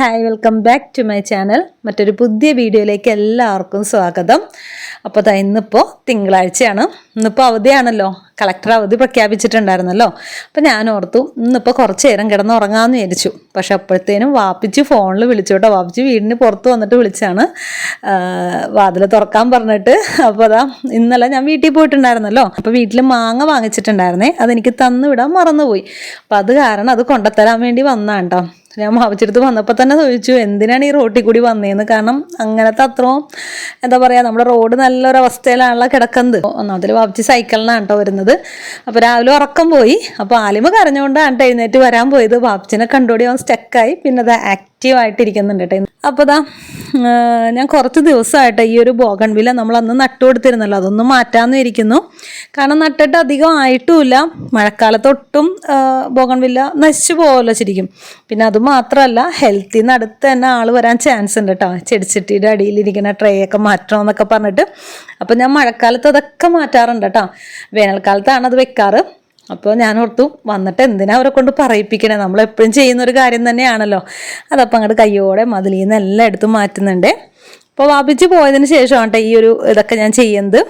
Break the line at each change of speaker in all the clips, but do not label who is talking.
Hi welcome back to my channel മറ്റൊരു പുതിയ വീഡിയോയിലേക്ക് എല്ലാവർക്കും സ്വാഗതം. അപ്പോൾ ദാ ഇന്നിപ്പോൾ തിങ്കളാഴ്ചയാണ്. ഇന്നിപ്പോൾ അവധിയാണല്ലോ. കളക്ടർ അവധി പ്രഖ്യാപിച്ചിട്ടുണ്ടായിരുന്നല്ലോ. അപ്പോൾ ഞാൻ ഓർത്തു ഇന്നിപ്പോൾ കുറച്ച് നേരം കിടന്ന് ഉറങ്ങാമെന്ന് വിചാരിച്ചു. പക്ഷെ അപ്പോഴത്തേനും വാപ്പിച്ച് ഫോണിൽ വിളിച്ചു കേട്ടോ. വാപ്പിച്ച് വീടിന് പുറത്ത് വന്നിട്ട് വിളിച്ചാണ്. വാതിൽ തുറക്കാൻ പറഞ്ഞിട്ട്. അപ്പോൾ അതാ ഇന്നലെ ഞാൻ വീട്ടിൽ പോയിട്ടുണ്ടായിരുന്നല്ലോ. അപ്പോൾ വീട്ടിൽ മാങ്ങ വാങ്ങിച്ചിട്ടുണ്ടായിരുന്നേ. അതെനിക്ക് തന്നു വിടാൻ മറന്നുപോയി. അപ്പോൾ അത് കാരണം അത് കൊണ്ടുത്തരാൻ വേണ്ടി വന്നാണ് കേട്ടോ. ഞാൻ മാവച്ചെടുത്ത് വന്നപ്പോൾ തന്നെ ചോദിച്ചു എന്തിനാണ് ഈ റോട്ടിൽ കൂടി വന്നതെന്ന് കാരണം അങ്ങനത്തെ അത്രയും എന്താ പറയുക നമ്മുടെ റോഡ് നല്ലൊരു അവസ്ഥയിലാണല്ലോ കിടക്കുന്നത്. ഒന്നാമതിൽ വാപ്പിച്ച് സൈക്കിളിനാണ് കേട്ടോ വരുന്നത്. അപ്പോൾ രാവിലെ ഉറക്കം പോയി. അപ്പോൾ ആലിമ കരഞ്ഞുകൊണ്ടാണ് എഴുന്നേറ്റ് വരാൻ പോയത്. വാപ്പിച്ചിനെ കണ്ടോടി അവൻ സ്റ്റക്കായി പിന്നെ അത് ആക്റ്റീവ് ആയിട്ടിരിക്കുന്നുണ്ട് കേട്ടോ. അപ്പോൾ ദാ ഞാൻ കുറച്ച് ദിവസമായിട്ട് ഈ ഒരു ബോഗൺവില നമ്മൾ അന്ന് നട്ടു കൊടുത്തിരുന്നല്ലോ അതൊന്നും മാറ്റാമെന്ന് ഇരിക്കുന്നു. കാരണം നട്ടിട്ട് അധികം ആയിട്ടുമില്ല. മഴക്കാലത്തൊട്ടും ബോഗൺവില്ല നശിച്ചു പോകുമല്ലോ ശരിക്കും. പിന്നെ അത് മാത്രമല്ല ഹെൽത്തിൽ നിന്ന് അടുത്ത് തന്നെ ആൾ വരാൻ ചാൻസ് ഉണ്ട് കേട്ടോ. ചെടിച്ചട്ടിയുടെ അടിയിലിരിക്കുന്ന ട്രേ ഒക്കെ മാറ്റണം എന്നൊക്കെ പറഞ്ഞിട്ട്. അപ്പം ഞാൻ മഴക്കാലത്ത് അതൊക്കെ മാറ്റാറുണ്ട് കേട്ടോ. വേനൽക്കാലത്താണ് അത് വെക്കാറ്. അപ്പോൾ ഞാൻ ഓർത്തു വന്നിട്ട് എന്തിനാ അവരെ കൊണ്ട് പറയിപ്പിക്കണേ? നമ്മൾ എപ്പോഴും ചെയ്യുന്ന ഒരു കാര്യം തന്നെയാണല്ലോ. അതപ്പോൾ അങ്ങോട്ട് കയ്യോടെ മതിലിൽ നിന്ന് എല്ലാം എടുത്ത് മാറ്റുന്നുണ്ട്. അപ്പോൾ വാപ്പിച്ച് പോയതിന് ശേഷമാണ് കേട്ടോ ഈ ഒരു ഇതൊക്കെ ഞാൻ ചെയ്യുന്നത്.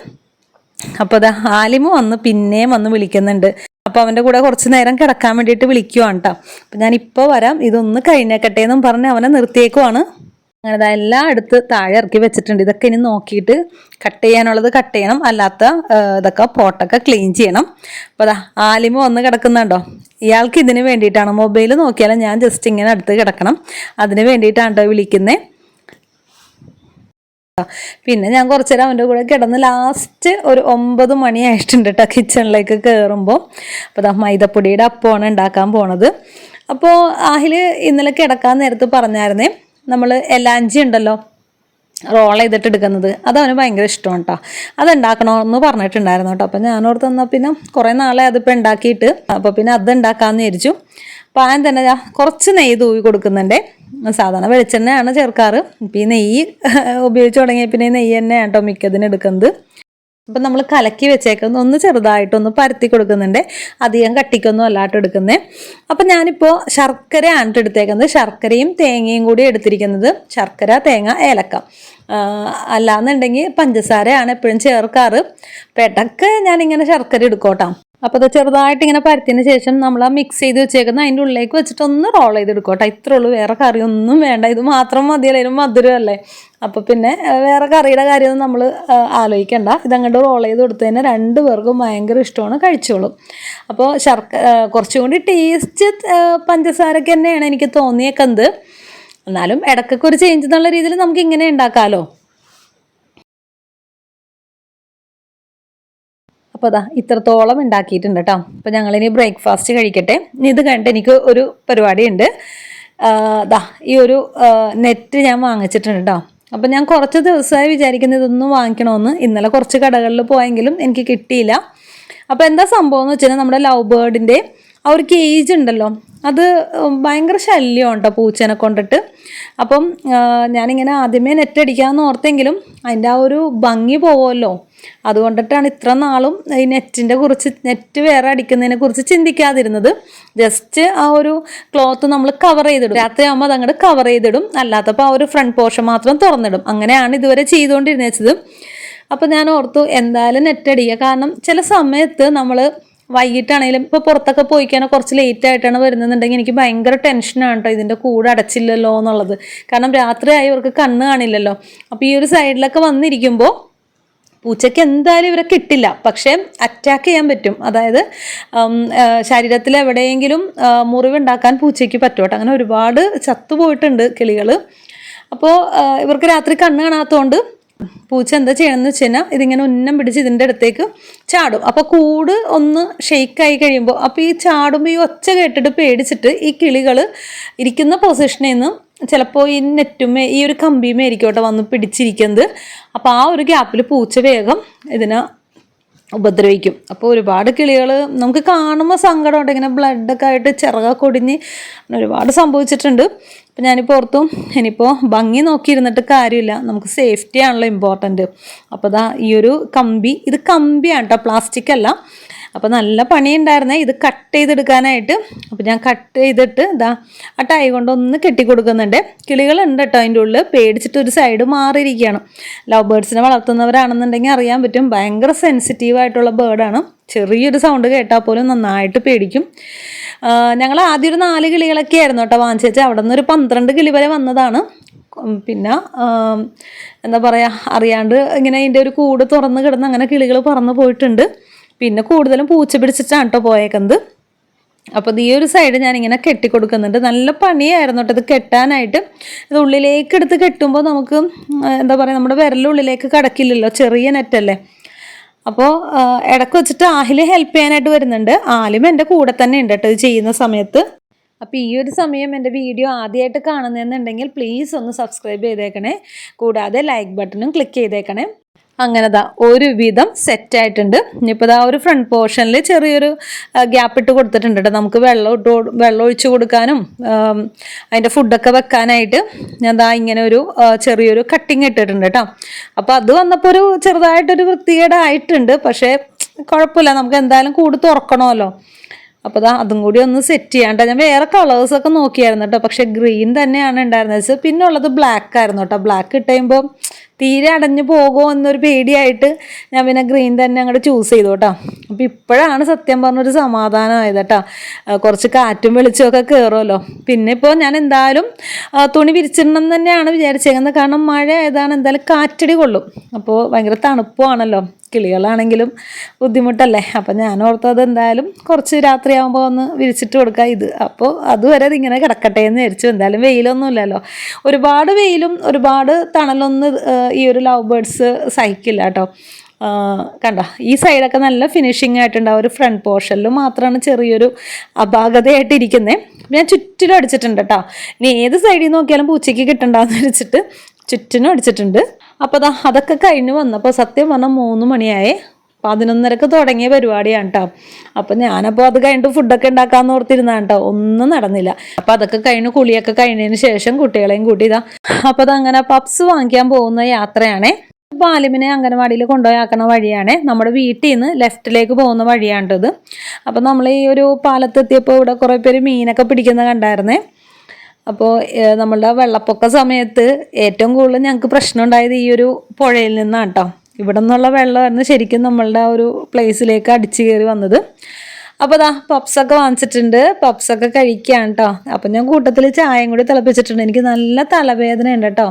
അപ്പോൾ അത് ആലിമ വന്ന് പിന്നെയും വന്ന് വിളിക്കുന്നുണ്ട്. അപ്പോൾ അവന്റെ കൂടെ കുറച്ച് നേരം കിടക്കാൻ വേണ്ടിയിട്ട് വിളിക്കുവാണ് കേട്ടോ അപ്പോൾ ഞാൻ ഇപ്പോൾ വരാം. ഇതൊന്ന് കഴിഞ്ഞേക്കട്ടെ എന്നും പറഞ്ഞ് അവനെ നിർത്തിയേക്കുവാണ്. അങ്ങനെ എല്ലാം എടുത്ത് താഴെ ഇറക്കി വെച്ചിട്ടുണ്ട്. ഇതൊക്കെ ഇനി നോക്കിയിട്ട് കട്ട് ചെയ്യാനുള്ളത് കട്ട് ചെയ്യണം. അല്ലാത്ത ഇതൊക്കെ പോട്ടൊക്കെ ക്ലീൻ ചെയ്യണം. അപ്പോൾ അതാ ആലിമ വന്ന് കിടക്കുന്നുണ്ടോ? ഇയാൾക്ക് ഇതിന് വേണ്ടിയിട്ടാണ്. മൊബൈൽ നോക്കിയാലും ഞാൻ ജസ്റ്റ് ഇങ്ങനെ അടുത്ത് കിടക്കണം. അതിന് വേണ്ടിയിട്ടാണ് വിളിക്കുന്നത് പിന്നെ ഞാൻ കുറച്ച് നേരം അവന്റെ കൂടെ കിടന്ന് ലാസ്റ്റ് ഒരു ഒമ്പത് മണിയായിട്ടുണ്ട് കേട്ടോ കിച്ചണിലേക്ക് കയറുമ്പോൾ അപ്പോൾ അതാ മൈദപ്പൊടിയുടെ അപ്പമാണ് ഉണ്ടാക്കാൻ പോണത്. അപ്പോൾ ആഹിൽ ഇന്നലെ കിടക്കാൻ നേരത്ത് പറഞ്ഞായിരുന്നേ നമ്മൾ എലാഞ്ചി ഉണ്ടല്ലോ റോൾ ചെയ്തിട്ട് എടുക്കുന്നത്. അത് അവന് ഭയങ്കര ഇഷ്ടമാണ് കേട്ടോ അത് ഉണ്ടാക്കണമെന്ന് പറഞ്ഞിട്ടുണ്ടായിരുന്നു കേട്ടോ അപ്പം ഞാനോർത്ത് തന്നാൽ പിന്നെ കുറേ നാളെ അതിപ്പോൾ ഉണ്ടാക്കിയിട്ട് അപ്പോൾ പിന്നെ അത് ഉണ്ടാക്കാമെന്ന് വിചാരിച്ചു. പാൻ തന്നെ കുറച്ച് നെയ്യ് തൂവി കൊടുക്കുന്നുണ്ട്. സാധാരണ വെളിച്ചെണ്ണയാണ് ചേർക്കാറ്. ഇപ്പം ഈ നെയ്യ് ഉപയോഗിച്ച് തുടങ്ങിയ പിന്നെ നെയ്യ് തന്നെയാണ് കേട്ടോ മിക്കതിന് എടുക്കുന്നത്. അപ്പം നമ്മൾ കലക്കി വെച്ചേക്കുന്ന ഒന്ന് ചെറുതായിട്ടൊന്ന് പരത്തി കൊടുക്കുന്നുണ്ട്. അധികം കട്ടിക്കൊന്നും അല്ലാട്ട് എടുക്കുന്നത് അപ്പം ഞാനിപ്പോൾ ശർക്കര ട്ടോ എടുത്തേക്കുന്നത്. ശർക്കരയും തേങ്ങയും കൂടി എടുത്തിരിക്കുന്നത്. ശർക്കര തേങ്ങ ഏലക്ക. അല്ലാന്നുണ്ടെങ്കിൽ പഞ്ചസാരയാണ് എപ്പോഴും ചേർക്കാറ്. പെടക്ക് ഞാനിങ്ങനെ ശർക്കര എടുക്കോട്ടാ അപ്പോൾ അത് ചെറുതായിട്ട് ഇങ്ങനെ പരത്തിയതിന് ശേഷം നമ്മൾ ആ മിക്സ് ചെയ്ത് വെച്ചേക്കുന്ന അതിന്റെ ഉള്ളിലേക്ക് വെച്ചിട്ട് ഒന്ന് റോൾ ചെയ്ത് കേട്ടോ. ഇത്രേ ഉള്ളൂ. വേറെ കറി ഒന്നും വേണ്ട. ഇത് മാത്രം മതിയല്ലേ മധുരം മധുരമല്ലേ അപ്പോൾ പിന്നെ വേറെ കറിയുടെ കാര്യമൊന്നും നമ്മൾ ആലോചിക്കേണ്ട. ഇതങ്ങോട്ട് റോൾ ചെയ്ത് കൊടുത്തു തന്നെ രണ്ട് പേർക്കും ഭയങ്കര ഇഷ്ടമാണ്. കഴിച്ചോളും. അപ്പോൾ ശർക്ക കുറച്ചും കൂടി ടേസ്റ്റ് പഞ്ചസാരക്ക് തന്നെയാണ് എനിക്ക് തോന്നിയേക്കുന്നത്. എന്നാലും ഇടയ്ക്കൊക്കെ ഒരു ചേഞ്ച് എന്നുള്ള രീതിയിൽ നമുക്ക് ഇങ്ങനെ ഉണ്ടാക്കാമല്ലോ അപ്പോൾ അതാ ഇത്രത്തോളം ഉണ്ടാക്കിയിട്ടുണ്ട് കേട്ടോ. അപ്പോൾ ഞങ്ങളിനി ബ്രേക്ക്ഫാസ്റ്റ് കഴിക്കട്ടെ. ഇത് കണ്ടിട്ട് എനിക്ക് ഒരു പരിപാടിയുണ്ട്. ദാ ഈ ഒരു നെറ്റ് ഞാൻ വാങ്ങിച്ചിട്ടുണ്ട് കേട്ടോ. അപ്പോൾ ഞാൻ കുറച്ച് ദിവസമായി വിചാരിക്കുന്നത് ഇതൊന്നും വാങ്ങിക്കണമെന്ന് ഇന്നലെ കുറച്ച് കടകളിൽ പോയെങ്കിലും എനിക്ക് കിട്ടിയില്ല. അപ്പോൾ എന്താ സംഭവം എന്ന് വെച്ചാൽ നമ്മുടെ ലവ് ബേർഡിന്റെ ആ ഒരു കേജ് ഉണ്ടല്ലോ. അത് ഭയങ്കര ശല്യമാണ് കേട്ടോ പൂച്ചേനെ കൊണ്ടിട്ട്. അപ്പം ഞാനിങ്ങനെ ആദ്യമേ നെറ്റ് അടിക്കാമെന്ന് ഓർത്തെങ്കിലും അതിന്റെ ആ ഒരു ഭംഗി പോവുമല്ലോ അതുകൊണ്ടിട്ടാണ് ഇത്ര നാളും ഈ നെറ്റിന്റെ കുറിച്ച് നെറ്റ് വേറെ അടിക്കുന്നതിനെ കുറിച്ച് ചിന്തിക്കാതിരുന്നത്. ജസ്റ്റ് ആ ഒരു ക്ലോത്ത് നമ്മൾ കവർ ചെയ്തിടും. രാത്രിയാകുമ്പോൾ അത് അങ്ങോട്ട് കവർ ചെയ്തിടും. അല്ലാത്തപ്പോൾ ആ ഒരു ഫ്രണ്ട് പോർഷൻ മാത്രം തുറന്നിടും. അങ്ങനെയാണ് ഇതുവരെ ചെയ്തുകൊണ്ടിരുന്നത് അപ്പോൾ ഞാൻ ഓർത്തു എന്തായാലും നെറ്റ് കാരണം ചില സമയത്ത് നമ്മൾ വൈകിട്ടാണെങ്കിലും ഇപ്പോൾ പുറത്തൊക്കെ പോയിക്കാൻ കുറച്ച് ലേറ്റ് ആയിട്ടാണ് വരുന്നതെന്നുണ്ടെങ്കിൽ എനിക്ക് ഭയങ്കര ടെൻഷനാണ് കേട്ടോ ഇതിന്റെ കൂടെ അടച്ചില്ലല്ലോ എന്നുള്ളത്. കാരണം രാത്രിയായി ഇവർക്ക് കണ്ണ് കാണില്ലല്ലോ. അപ്പോൾ ഈ ഒരു സൈഡിലൊക്കെ വന്നിരിക്കുമ്പോൾ പൂച്ചയ്ക്ക് എന്തായാലും ഇവരെ കിട്ടില്ല. പക്ഷേ അറ്റാക്ക് ചെയ്യാൻ പറ്റും. അതായത് ശരീരത്തിൽ എവിടെയെങ്കിലും മുറിവുണ്ടാക്കാൻ പൂച്ചയ്ക്ക് പറ്റും അങ്ങനെ ഒരുപാട് ചത്തുപോയിട്ടുണ്ട് കിളികൾ അപ്പോൾ ഇവർക്ക് രാത്രി കണ്ണ് കാണാത്തതുകൊണ്ട് പൂച്ച എന്താ ചെയ്യണമെന്ന് വെച്ച് കഴിഞ്ഞാൽ ഇതിങ്ങനെ ഉന്നം പിടിച്ച് ഇതിന്റെ അടുത്തേക്ക് ചാടും. അപ്പോൾ കൂട് ഒന്ന് ഷെയ്ക്കായി കഴിയുമ്പോൾ അപ്പോൾ ഈ ചാടുമ്പോൾ ഈ ഒച്ച കേട്ടിട്ട് പേടിച്ചിട്ട് ഈ കിളികൾ ഇരിക്കുന്ന പൊസിഷനിൽ നിന്ന് ചിലപ്പോൾ ഈ നെറ്റുമേ ഈ ഒരു കമ്പിയുമേ ആയിരിക്കും കേട്ടോ വന്ന് പിടിച്ചിരിക്കുന്നത്. അപ്പോൾ ആ ഒരു ഗ്യാപ്പിൽ പൂച്ച വേഗം ഇതിനെ ഉപദ്രവിക്കും. അപ്പോൾ ഒരുപാട് കിളികൾ നമുക്ക് കാണുമ്പോൾ സങ്കടമുണ്ട് ഇങ്ങനെ ബ്ലഡൊക്കെ ആയിട്ട് ചിറക കൊടിഞ്ഞ് ഒരുപാട് സംഭവിച്ചിട്ടുണ്ട്. അപ്പം ഞാനിപ്പോൾ ഓർത്തും ഇനിയിപ്പോൾ ഭംഗി നോക്കിയിരുന്നിട്ട് കാര്യമില്ല. നമുക്ക് സേഫ്റ്റി ആണല്ലോ ഇമ്പോർട്ടന്റ് അപ്പോൾ ദാ ഈ ഒരു കമ്പി ഇത് കമ്പിയാണ് കേട്ടോ പ്ലാസ്റ്റിക് അല്ല. അപ്പോൾ നല്ല പണിയുണ്ടായിരുന്നേ. ഇത് കട്ട് ചെയ്തെടുക്കാനായിട്ട്. അപ്പോൾ ഞാൻ കട്ട് ചെയ്തിട്ട് ഇതാ ആ ടൈ കൊണ്ടൊന്ന് കെട്ടിക്കൊടുക്കുന്നുണ്ട്. കെട്ടി കൊടുക്കുന്നുണ്ട് കിളികളുണ്ട് കേട്ടോ അതിന്റെ ഉള്ളിൽ. പേടിച്ചിട്ട് ഒരു സൈഡ് മാറിയിരിക്കുകയാണ്. ലവ് ബേർഡ്സിനെ വളർത്തുന്നവരാണെന്നുണ്ടെങ്കിൽ അറിയാൻ പറ്റും. ഭയങ്കര സെൻസിറ്റീവ് ആയിട്ടുള്ള ബേർഡാണ് ചെറിയൊരു സൗണ്ട് കേട്ടാൽ പോലും നന്നായിട്ട് പേടിക്കും. ഞങ്ങൾ ആദ്യം ഒരു നാല് കിളികളൊക്കെ ആയിരുന്നു കേട്ടോ വാങ്ങിച്ചു അവിടെ നിന്ന് ഒരു പന്ത്രണ്ട് കിളി വരെ വന്നതാണ്. പിന്നെ എന്താ പറയുക അറിയാണ്ട് ഇങ്ങനെ അതിന്റെ ഒരു കൂട് തുറന്ന് കിടന്ന് അങ്ങനെ കിളികൾ പറന്ന് പോയിട്ടുണ്ട്. പിന്നെ കൂടുതലും പൂച്ച പിടിച്ചിട്ടാണ് കേട്ടോ പോയേക്കുന്നത്. അപ്പോൾ ഈ ഒരു സൈഡ് ഞാനിങ്ങനെ കെട്ടി കൊടുക്കുന്നുണ്ട് നല്ല പണിയായിരുന്നു കേട്ടോ ഇത് കെട്ടാനായിട്ട്. ഇത് ഉള്ളിലേക്ക് എടുത്ത് കെട്ടുമ്പോൾ നമുക്ക് എന്താ പറയുക നമ്മുടെ വിരലുള്ളിലേക്ക് കടക്കില്ലല്ലോ ചെറിയ നെറ്റല്ലേ അപ്പോൾ ഇടയ്ക്ക് വെച്ചിട്ട് ആഹിൽ ഹെൽപ്പ് ചെയ്യാനായിട്ട് വരുന്നുണ്ട്. ആലും എന്റെ കൂടെ തന്നെ ഉണ്ട് കേട്ടോ ഇത് ചെയ്യുന്ന സമയത്ത്. അപ്പോൾ ഈ ഒരു സമയം എന്റെ വീഡിയോ ആദ്യമായിട്ട് കാണുന്നതെന്നുണ്ടെങ്കിൽ പ്ലീസ് ഒന്ന് സബ്സ്ക്രൈബ് ചെയ്തേക്കണേ. കൂടാതെ ലൈക്ക് ബട്ടണും ക്ലിക്ക് ചെയ്തേക്കണേ. അങ്ങനെ ദാ ഒരുവിധം സെറ്റായിട്ടുണ്ട്. ഇനിയിപ്പോൾ ദാ ഒരു ഫ്രണ്ട് പോർഷനിൽ ചെറിയൊരു ഗ്യാപ്പ് ഇട്ട് കൊടുത്തിട്ടുണ്ട് കേട്ടോ. നമുക്ക് വെള്ളം ഇട്ട് വെള്ളം ഒഴിച്ചു കൊടുക്കാനും അതിന്റെ ഫുഡൊക്കെ വെക്കാനായിട്ട് ഞാൻ ദാ ഇങ്ങനെ ഒരു ചെറിയൊരു കട്ടിങ് ഇട്ടിട്ടുണ്ട് കേട്ടോ. അപ്പോൾ അത് വന്നപ്പോൾ ഒരു ചെറുതായിട്ടൊരു വൃത്തികേടായിട്ടുണ്ട്. പക്ഷേ കുഴപ്പമില്ല നമുക്ക് എന്തായാലും കൂട് തുറക്കണമല്ലോ. അപ്പോൾ ദാ അതും കൂടി ഒന്ന് സെറ്റ് ചെയ്യാണ്ട് ഞാൻ വേറെ കളേഴ്സൊക്കെ നോക്കിയായിരുന്നു കേട്ടോ. പക്ഷേ ഗ്രീൻ തന്നെയാണ് ഉണ്ടായിരുന്നത്. പിന്നെ ഉള്ളത് ബ്ലാക്ക് ആയിരുന്നു കേട്ടോ. ബ്ലാക്ക് ഇട്ട് കഴിയുമ്പോൾ തീരെ അടഞ്ഞു പോകുമോ എന്നൊരു പേടിയായിട്ട് ഞാൻ പിന്നെ ഗ്രീൻ തന്നെ അങ്ങോട്ട് ചൂസ് ചെയ്തു കേട്ടോ അപ്പോൾ ഇപ്പോഴാണ് സത്യം പറഞ്ഞൊരു സമാധാനമായത് കേട്ടോ കുറച്ച് കാറ്റും വെളിച്ചമൊക്കെ കയറുമല്ലോ പിന്നെ ഇപ്പോൾ ഞാൻ എന്തായാലും തുണി വിരിച്ചിടണം തന്നെയാണ് വിചാരിച്ചേക്കുന്നത്. കാരണം മഴ ആയതാണ് എന്തായാലും കാറ്റടി കൊള്ളും. അപ്പോൾ ഭയങ്കര തണുപ്പുമാണല്ലോ കിളികളാണെങ്കിലും ബുദ്ധിമുട്ടല്ലേ. അപ്പം ഞാൻ ഓർത്തത് എന്തായാലും കുറച്ച് രാത്രിയാകുമ്പോൾ ഒന്ന് വിരിച്ചിട്ട് കൊടുക്കുക ഇത്. അപ്പോൾ അതുവരെ ഇതിങ്ങനെ കിടക്കട്ടെ എന്ന് വിചാരിച്ചു. എന്തായാലും വെയിലൊന്നുമില്ലല്ലോ. ഒരുപാട് വെയിലും ഒരുപാട് തണലൊന്നും ഈ ഒരു ലവ് ബേർഡ്സ് സഹിക്കില്ല കേട്ടോ കണ്ട? ഈ സൈഡൊക്കെ നല്ല ഫിനിഷിംഗ് ആയിട്ടുണ്ട്. ആ ഒരു ഫ്രണ്ട് പോർഷനിൽ മാത്രമാണ് ചെറിയൊരു അപാകതയായിട്ട് ഇരിക്കുന്നത് ഞാൻ ചുറ്റിലും അടിച്ചിട്ടുണ്ട് കേട്ടോ ഇനി ഏത് സൈഡിൽ നോക്കിയാലും പൂച്ചയ്ക്ക് കിട്ടണ്ടെന്ന് വെച്ചിട്ട് ചുറ്റിനും അടിച്ചിട്ടുണ്ട്. അപ്പോൾ ദാ അതൊക്കെ കഴിഞ്ഞ് വന്നപ്പോൾ സത്യം പറഞ്ഞാൽ മൂന്ന് മണിയായേ. പതിനൊന്നരക്ക് തുടങ്ങിയ പരിപാടിയാണ് കേട്ടോ അപ്പം ഞാനപ്പോൾ അത് കഴിഞ്ഞിട്ട് ഫുഡൊക്കെ ഉണ്ടാക്കാമെന്ന് ഓർത്തിരുന്നാണ് കേട്ടോ ഒന്നും നടന്നില്ല. അപ്പം അതൊക്കെ കഴിഞ്ഞ് കുളിയൊക്കെ കഴിഞ്ഞതിന് ശേഷം കുട്ടികളെയും കൂട്ടി ഇതാ. അപ്പോൾ അതങ്ങനെ പപ്സ് വാങ്ങിക്കാൻ പോകുന്ന യാത്രയാണേ. പാലിമിനെ അംഗനവാടിയിൽ കൊണ്ടുപോയി ആക്കണ വഴിയാണ്. നമ്മുടെ വീട്ടിൽ നിന്ന് ലെഫ്റ്റിലേക്ക് പോകുന്ന വഴിയാണിത് അപ്പം നമ്മൾ ഈ ഒരു പാലത്തെത്തിയപ്പോൾ ഇവിടെ കുറേ പേര് മീനൊക്കെ പിടിക്കുന്ന കണ്ടായിരുന്നേ. അപ്പോൾ നമ്മളുടെ വെള്ളപ്പൊക്ക സമയത്ത് ഏറ്റവും കൂടുതൽ ഞങ്ങൾക്ക് പ്രശ്നം ഉണ്ടായത് ഈ ഒരു പുഴയിൽ നിന്നാണ് കേട്ടോ ഇവിടെ നിന്നുള്ള വെള്ളമായിരുന്നു ശരിക്കും നമ്മളുടെ ആ ഒരു പ്ലേസിലേക്ക് അടിച്ചു കയറി വന്നത്. അപ്പോൾ ദാ പപ്സൊക്കെ വാങ്ങിച്ചിട്ടുണ്ട്. പപ്സൊക്കെ കഴിക്കുകയാണ് കേട്ടോ അപ്പം ഞാൻ കൂട്ടത്തിൽ ചായയും കൂടി തിളപ്പിച്ചിട്ടുണ്ട്. എനിക്ക് നല്ല തലവേദന ഉണ്ട് കേട്ടോ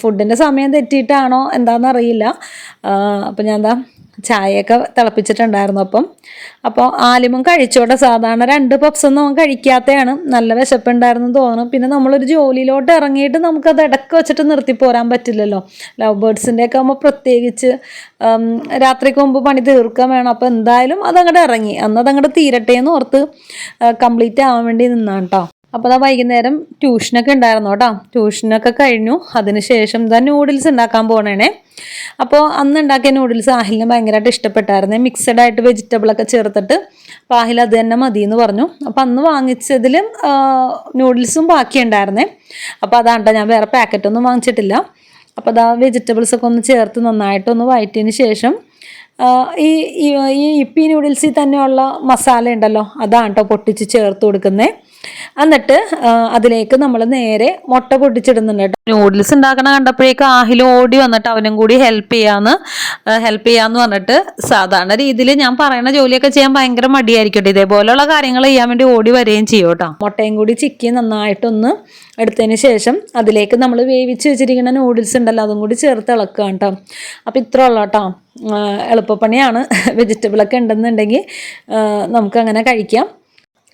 ഫുഡിന്റെ സമയം തെറ്റിയിട്ടാണോ എന്താണെന്നറിയില്ല അപ്പം ഞാൻ എന്താ ചായയൊക്കെ തിളപ്പിച്ചിട്ടുണ്ടായിരുന്നു അപ്പം. അപ്പോൾ ആലിമും കഴിച്ചോട്ടെ. സാധാരണ രണ്ട് പപ്സൊന്നും അവൻ കഴിക്കാത്തതാണ് നല്ല വിശപ്പുണ്ടായിരുന്നു തോന്നും പിന്നെ നമ്മളൊരു ജോലിയിലോട്ട് ഇറങ്ങിയിട്ട് നമുക്കത് ഇടയ്ക്ക് വെച്ചിട്ട് നിർത്തി പോരാൻ പറ്റില്ലല്ലോ. ലവ് ബേർഡ്സിന്റെ ഒക്കെ ആകുമ്പോൾ പ്രത്യേകിച്ച് രാത്രിക്ക് മുമ്പ് പണി തീർക്കാൻ വേണം. അപ്പോൾ എന്തായാലും അതങ്ങോട്ട് ഇറങ്ങി. അന്ന് അതങ്ങോട്ട് തീരട്ടെ എന്ന് ഓർത്ത് കംപ്ലീറ്റ് ആവാൻ വേണ്ടി നിന്നാണ് കേട്ടോ അപ്പോൾ ആ വൈകുന്നേരം ട്യൂഷനൊക്കെ ഉണ്ടായിരുന്നു കേട്ടോ. ട്യൂഷനൊക്കെ കഴിഞ്ഞു. അതിനുശേഷം ഇതാ നൂഡിൽസ് ഉണ്ടാക്കാൻ പോകണേ അപ്പോൾ അന്ന് ഉണ്ടാക്കിയ നൂഡിൽസ് ആഹിലിന് ഭയങ്കരമായിട്ട് ഇഷ്ടപ്പെട്ടായിരുന്നു. മിക്സഡ് ആയിട്ട് വെജിറ്റബിളൊക്കെ ചേർത്തിട്ട്. അപ്പോൾ ആഹിൽ അത് തന്നെ മതി എന്ന് പറഞ്ഞു. അപ്പോൾ അന്ന് വാങ്ങിച്ചതിൽ നൂഡിൽസും ബാക്കി ഉണ്ടായിരുന്നേ. അപ്പോൾ അതാണ് ട്ടോ ഞാൻ വേറെ പാക്കറ്റൊന്നും വാങ്ങിച്ചിട്ടില്ല. അപ്പോൾ അതാ വെജിറ്റബിൾസൊക്കെ ഒന്ന് ചേർത്ത് നന്നായിട്ടൊന്ന് വഴറ്റിയതിന് ശേഷം ഈ ഈ ഇപ്പി നൂഡിൽസിൽ തന്നെയുള്ള മസാല ഉണ്ടല്ലോ അതാണ് കേട്ടോ പൊട്ടിച്ച് ചേർത്ത് കൊടുക്കുന്നത് എന്നിട്ട് അതിലേക്ക് നമ്മൾ നേരെ മുട്ട പൊട്ടിച്ചിടുന്നുണ്ട് കേട്ടോ. നൂഡിൽസ് ഉണ്ടാക്കണ കണ്ടപ്പോഴേക്ക് ആഹിൽ ഓടി വന്നിട്ട് അവനും കൂടി ഹെൽപ്പ് ചെയ്യാന്ന് ഹെൽപ്പ് ചെയ്യാന്ന് പറഞ്ഞിട്ട് സാധാരണ രീതിയിൽ ഞാൻ പറയുന്ന ജോലിയൊക്കെ ചെയ്യാൻ ഭയങ്കര മടിയായിരിക്കട്ടോ. ഇതേപോലെയുള്ള കാര്യങ്ങൾ ചെയ്യാൻ വേണ്ടി ഓടി വരികയും ചെയ്യും കേട്ടോ. മുട്ടയും കൂടി ചിക്കി നന്നായിട്ടൊന്ന് എടുത്തതിന് ശേഷം അതിലേക്ക് നമ്മൾ വേവിച്ച് വെച്ചിരിക്കുന്ന നൂഡിൽസ് ഉണ്ടല്ലോ അതും കൂടി ചേർത്ത് ഇളക്കുക കേട്ടോ. അപ്പം ഇത്ര ഉള്ളൂ കേട്ടോ. എളുപ്പപ്പണിയാണ്. വെജിറ്റബിളൊക്കെ ഉണ്ടെന്നുണ്ടെങ്കിൽ നമുക്കങ്ങനെ കഴിക്കാം.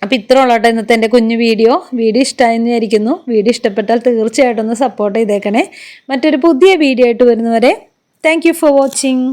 അപ്പോൾ ഇത്ര ഉള്ളോട്ടെ ഇന്നത്തെ എന്റെ കുഞ്ഞു വീഡിയോ. വീഡിയോ ഇഷ്ടമായെന്ന് വിചാരിക്കുന്നു. വീഡിയോ ഇഷ്ടപ്പെട്ടാൽ തീർച്ചയായിട്ടും ഒന്ന് സപ്പോർട്ട് ചെയ്തേക്കണേ. മറ്റൊരു പുതിയ വീഡിയോ ആയിട്ട് വരുന്നവരെ താങ്ക് ഫോർ വാച്ചിങ്